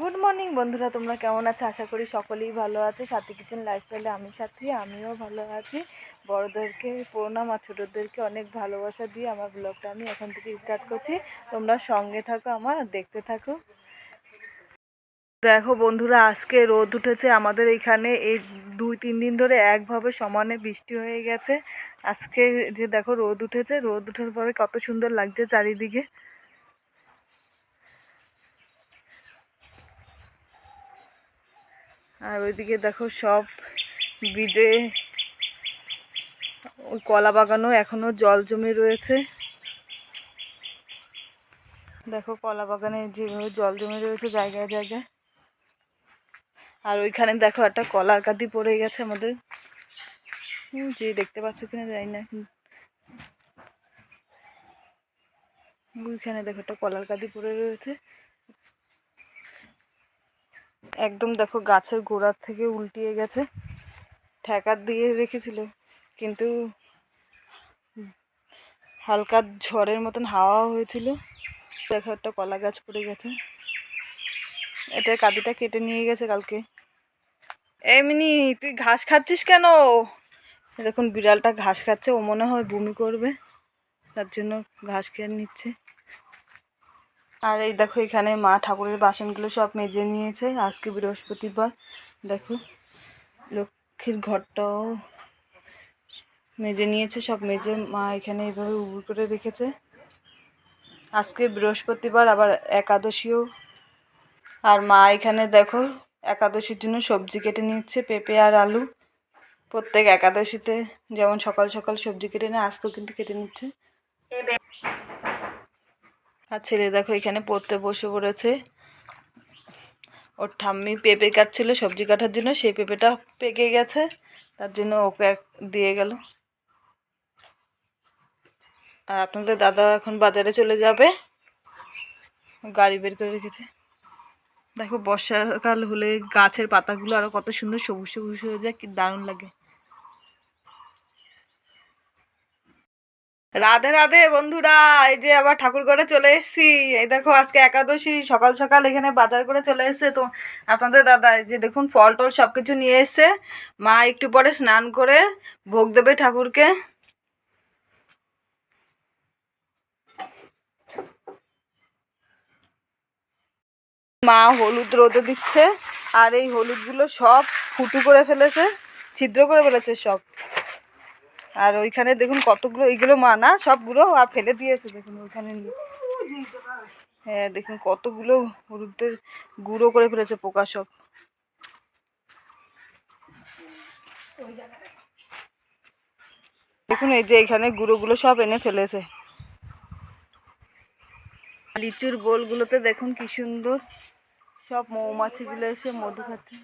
Good morning বন্ধুরা, তোমরা কেমন আছো? আশা করি সকলেই ভালো আছে। সাথী কিচেন লাইফস্টাইলে আমি সাথী, আমিও ভালো আছি। বড়োদেরকে প্রণাম আর ছোটোদেরকে অনেক ভালোবাসা দিয়ে আমার ব্লগটা আমি এখন থেকে স্টার্ট করছি। তোমরা সঙ্গে থাকো, আমার দেখতে থাকো। দেখো বন্ধুরা, আজকে রোদ উঠেছে। আমাদের এইখানে এই দুই, তিন দিন ধরে একভাবে সমানে বৃষ্টি হয়ে গেছে। আজকে যে দেখো রোদ উঠেছে, রোদ উঠার পরে কত সুন্দর লাগছে চারিদিকে। আর ওইদিকে দেখো সব বীজে ওই কলা বাগানও এখনও জল জমে রয়েছে। দেখো কলা বাগানে যেভাবে জল জমে রয়েছে জায়গায় জায়গায়। আর ওইখানে দেখো একটা কলার কাঁদি পড়ে গেছে আমাদের। যে দেখতে পাচ্ছ কিনা জানি না। ওইখানে দেখো একটা কলার কাঁদি পড়ে রয়েছে। একদম দেখো গাছের গোড়ার থেকে উল্টিয়ে গেছে। ঠেকার দিয়ে রেখেছিল, কিন্তু হালকা ঝড়ের মতন হাওয়া হয়েছিল। দেখো একটা কলা গাছ পড়ে গেছে। এটার কাদিটা কেটে নিয়ে গেছে কালকে। এমনি তুই ঘাস খাচ্ছিস কেন? দেখুন বিড়ালটা ঘাস খাচ্ছে, ও মনে হয় বমি করবে। তার জন্য ঘাস খেয়ে নিচ্ছে। আর এই দেখো এখানে মা ঠাকুরের বাসনগুলো সব মেজে নিয়েছে। আজকে বৃহস্পতিবার। দেখো, লক্ষ্মীর ঘরটাও মেজে নিয়েছে, সব মেজে মা এখানে এইভাবে উবুর করে রেখেছে। আজকে বৃহস্পতিবার, আবার একাদশীও। আর মা এখানে দেখো, একাদশীর জন্য সবজি কেটে নিচ্ছে, পেঁপে আর আলু। প্রত্যেক একাদশীতে যেমন সকাল সকাল সবজি কেটে নেয়, আজকেও কিন্তু কেটে নিচ্ছে। আর ছেলে দেখো এখানে পড়তে বসে পড়েছে। ওর ঠাম্মি পেঁপে কাটছিল, সবজি কাটার জন্য, সেই পেঁপেটা পেকে গেছে, তার জন্য ওকে দিয়ে গেল। আর আপনাদের দাদা এখন বাজারে চলে যাবে। গাড়ি বের করে রেখেছে। দেখো বর্ষাকাল হলে গাছের পাতাগুলো আরও কত সুন্দর সবুজ সবুজ হয়ে যায়, কি দারুণ লাগে। রাধে রাধে বন্ধুরা, এই যে আবার ঠাকুর ঘরে চলে এসেছি। এই দেখো, আজকে একাদশী, সকাল সকাল এখানে বাজার করে চলে এসেছে। তো আপনাদের দাদা যে দেখুন, ফল টল সব কিছু নিয়ে এসছে। মা একটু পরে স্নান করে ভোগ দেবে ঠাকুরকে। মা হলুদ রোদে দিচ্ছে, আর এই হলুদগুলো সব ফুটু করে ফেলেছে, ছিদ্র করে ফেলেছে সব। আর ওইখানে দেখুন কতগুলো, এইগুলো মা না সবগুলো আর ফেলে দিয়েছে, দেখুন ওইখানে হ্যাঁ দেখুন কতগুলো হলুদের গুঁড়ো করে ফেলেছে পোকা সব। দেখুন এই যে এখানে গুঁড়োগুলো সব এনে ফেলেছে। লিচুর বোলগুলোতে দেখুন কি সুন্দর। সব মৌমাছিগুলো এসে মধু খাচ্ছে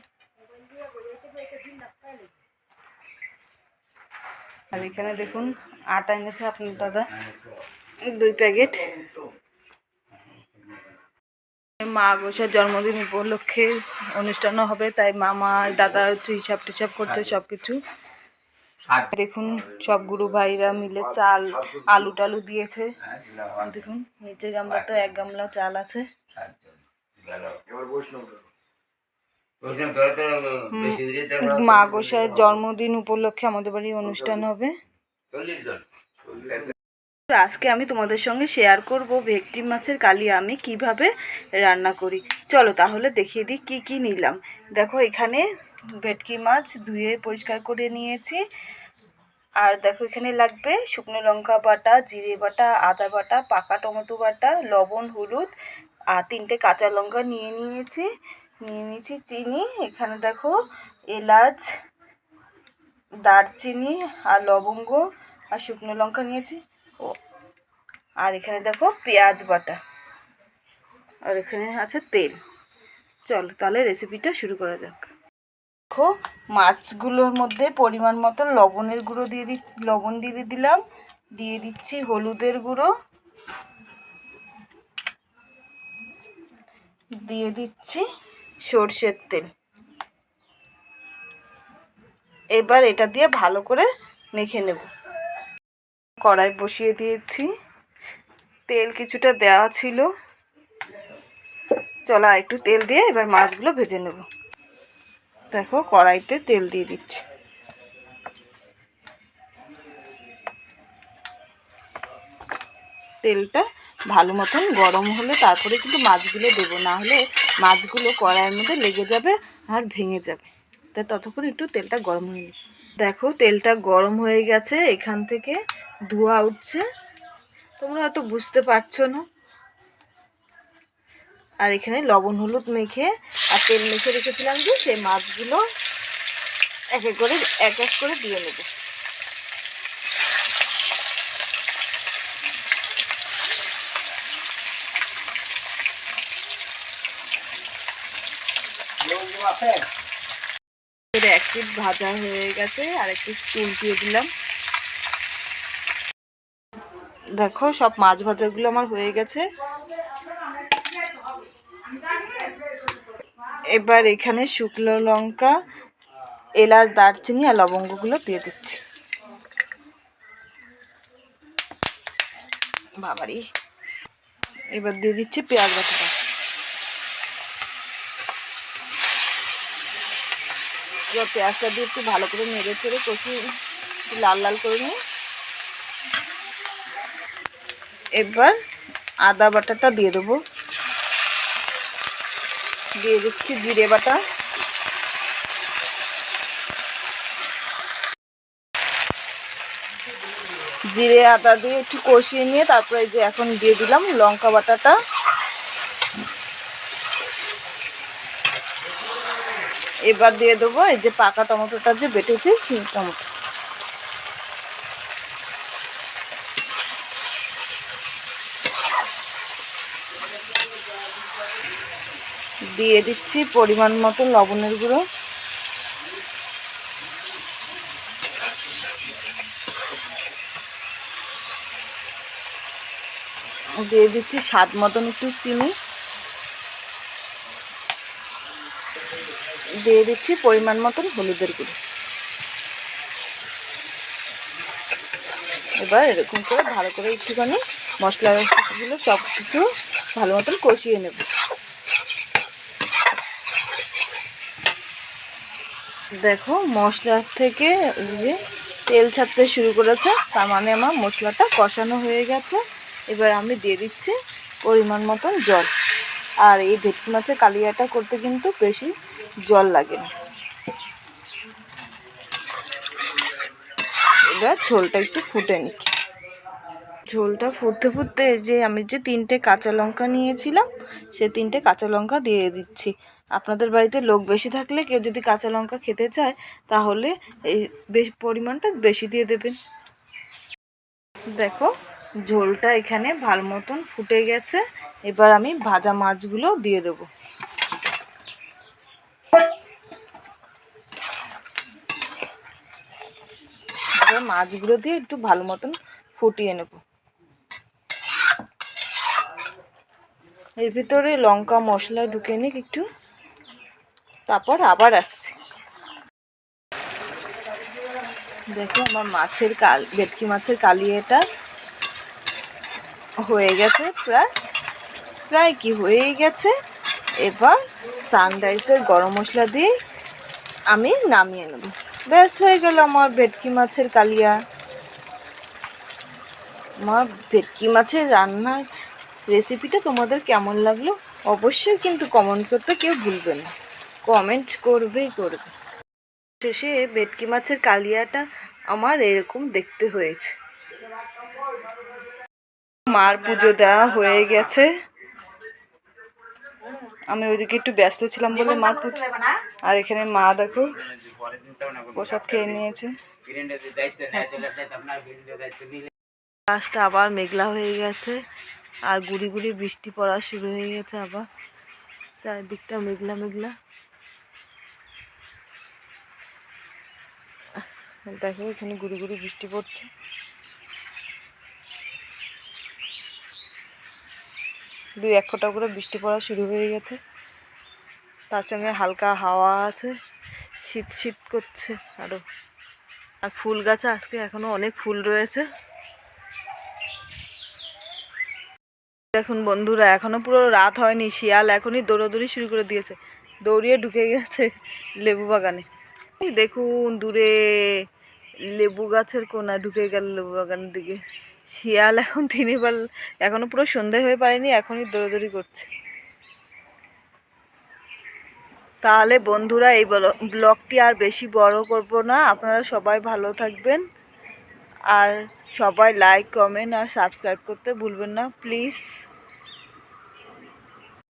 আর এখানে দেখুন আটা এনেছে আপনার দাদা। দুই প্যাকেট। মা গোসার জন্মদিন উপলক্ষে অনুষ্ঠানও হবে, তাই মামা, দাদা হচ্ছে হিসাব টিসাব করছে সব কিছু দেখুন সব গুরু ভাইরা মিলে চাল, আলু টালু দিয়েছে। দেখুন, নিচে গামলা তো এক গামলা চাল আছে। মা গোসাইয়ের জন্মদিন উপলক্ষে আমাদের বাড়ি অনুষ্ঠান হবে। আজকে আমি তোমাদের সঙ্গে শেয়ার করব ভেটকি মাছের কালিয়া আমি কীভাবে রান্না করি। চলো তাহলে দেখিয়ে দিই কি কি নিলাম। দেখো এখানে ভেটকি মাছ ধুয়ে পরিষ্কার করে নিয়েছি। আর দেখো এখানে লাগবে শুকনো লঙ্কা বাটা জিরে বাটা আদা বাটা পাকা টমেটো বাটা লবণ হলুদ আর তিনটে কাঁচা লঙ্কা নিয়ে নিয়েছি। নিয়ে নিয়েছি চিনি। এখানে দেখো এলাচ, দারচিনি আর লবঙ্গ আর শুকনো লঙ্কা নিয়েছি। ও, আর এখানে দেখো পেঁয়াজ বাটা। আর এখানে আছে তেল। চলো তাহলে রেসিপিটা শুরু করা যাক। দেখো মাছগুলোর মধ্যে পরিমাণ মতো লবণের গুঁড়ো দিয়ে দি, লবণ দিয়ে দিলাম। দিয়ে দিচ্ছি হলুদের গুঁড়ো। দিয়ে দিচ্ছি সর্ষের তেল। এবার এটা দিয়ে ভালো করে মেখে নেব। কড়াই বসিয়ে দিয়েছি। তেল কিছুটা দেওয়া ছিল। চলো একটু তেল দিয়ে এবার মাছগুলো ভেজে নেব। দেখো কড়াইতে তেল দিয়ে দিচ্ছি। তেলটা ভালো মতন গরম হলে তারপরে কিন্তু মাছগুলো দেবো, না হলে মাছগুলো কড়াইয়ের মধ্যে লেগে যাবে আর ভেঙে যাবে। তাই ততক্ষণ একটু তেলটা গরম হয়ে দেখো তেলটা গরম হয়ে গেছে, এখান থেকে ধোয়া উঠছে। তোমরা হয়তো বুঝতে পারছ না। আর এখানে লবণ হলুদ মেখে আর তেল মেখে রেখেছিলাম যে সেই মাছগুলো এক এক করে, এক এক করে দিয়ে নেব। এক পিঠ ভাজা হয়ে গেছে, আর একটু দিয়ে দিলাম। দেখো, সব মাছ ভাজাগুলো আমার হয়ে গেছে। এবার এখানে শুকনো লঙ্কা, এলাচ, দারচিনি আর লবঙ্গগুলো দিয়ে দিচ্ছি। বাবারি। এবার দিয়ে দিচ্ছি পেঁয়াজ বাটাটা। এবার পেঁয়াজটা দিয়ে একটু ভালো করে নেড়ে চেড়ে কষিয়ে লাল লাল করে নিই। এবার আদা বাটাটা দিয়ে দেবো। দিয়ে দিচ্ছি জিরে বাটা। জিরে আদা দিয়ে একটু কষিয়ে নিয়ে তারপরে যে এখন দিয়ে দিলাম লঙ্কা বাটাটা। এবার দিয়ে দেবো, এই যে পাকা টমেটোটা যে বেটেছি সেই টমেটো। দিয়ে দিচ্ছি পরিমাণ মতো লবণের গুঁড়ো। দিয়ে দিচ্ছি স্বাদ মতন একটু চিনি। দিয়ে দিচ্ছি পরিমাণ মতন হলুদের গুঁড়ো। এবার এরকম করে ভালো করে একটুখানি মশলাগুলো সব কিছু ভালো মতন কষিয়ে নেব। দেখো মশলার থেকে যে তেল ছাড়তে শুরু করেছে তার মানে আমার মশলাটা কষানো হয়ে গেছে। এবার আমি দিয়ে দিচ্ছি পরিমাণ মতন জল। আর এই ভেটকি মাছের কালিয়াটা করতে কিন্তু বেশি জল লাগে। না এবার ঝোলটা একটু ফুটে নিচ্ছি ঝোলটা ফুটতে ফুটতে যে আমি যে তিনটে কাঁচা লঙ্কা নিয়েছিলাম, সে তিনটে কাঁচা লঙ্কা দিয়ে দিচ্ছি। আপনাদের বাড়িতে লোক বেশি থাকলে কেউ যদি কাঁচা লঙ্কা খেতে চায়, তাহলে এই বেশ পরিমাণটা বেশি দিয়ে দেবেন। দেখো, ঝোলটা এখানে ভালো মতন ফুটে গেছে। এবার আমি ভাজা মাছগুলো দিয়ে দেবো। মাছগুলো দিয়ে একটু ভালো মতন ফুটিয়ে নেব। এর ভিতরে লঙ্কা, মশলা ঢুকে নিক একটু। তারপর আবার আসছি। দেখো আমার মাছের কাল, ভেটকি মাছের কালিয়াটা হয়ে গেছে প্রায়। প্রায় কি হয়েই গেছে? এবার সানরাইসের গরম মশলা দিয়ে আমি নামিয়ে নেব। ব্যাস হয়ে গেল আমার ভেটকি মাছের কালিয়া। আমার ভেটকি মাছের রান্নার রেসিপিটা তোমাদের কেমন লাগল? অবশ্যই কিন্তু কমেন্ট করতে কেউ ভুলবে না। কমেন্ট করবেই করবে। শেষে ভেটকি মাছের কালিয়াটা আমার এরকম দেখতে হয়েছে। মার পুজো দেওয়া হয়ে গেছে। আমি ওইদিকে একটু ব্যস্ত ছিলাম বলে পুজো আর এখানে মা দেখো প্রসাদ খেয়ে নিয়েছে। গাছটা আবার মেঘলা হয়ে গেছে আর গুড়ি গুড়ি বৃষ্টি পড়া শুরু হয়ে গেছে আবার। চারদিকটা মেঘলা মেঘলা। দেখো এখানে গুড়ি গুড়ি বৃষ্টি পড়ছে। দুই এক ফোঁটা করে বৃষ্টি পড়া শুরু হয়ে গেছে। তার সঙ্গে হালকা হাওয়া আছে, শীত শীত করছে আরও আর ফুল গাছে আজকে এখনও অনেক ফুল রয়েছে। দেখুন বন্ধুরা, এখনও পুরো রাত হয়নি, শিয়াল এখনই দৌড়াদৌড়ি শুরু করে দিয়েছে। দৌড়িয়ে ঢুকে গেছে লেবু বাগানে। দেখুন, দূরে লেবু গাছের কোনা ঢুকে গেল লেবু বাগানের দিকে। শিয়াল এখন তিনবার এখনও পুরো সন্ধে হয়ে পারেনি, এখনই দৌড়াদৌড়ি করছে। তাহলে বন্ধুরা, এই ব্লগটি আর বেশি বড় করব না, আপনারা সবাই ভালো থাকবেন। আর সবাই লাইক কমেন্ট আর সাবস্ক্রাইব করতে ভুলবেন না প্লিজ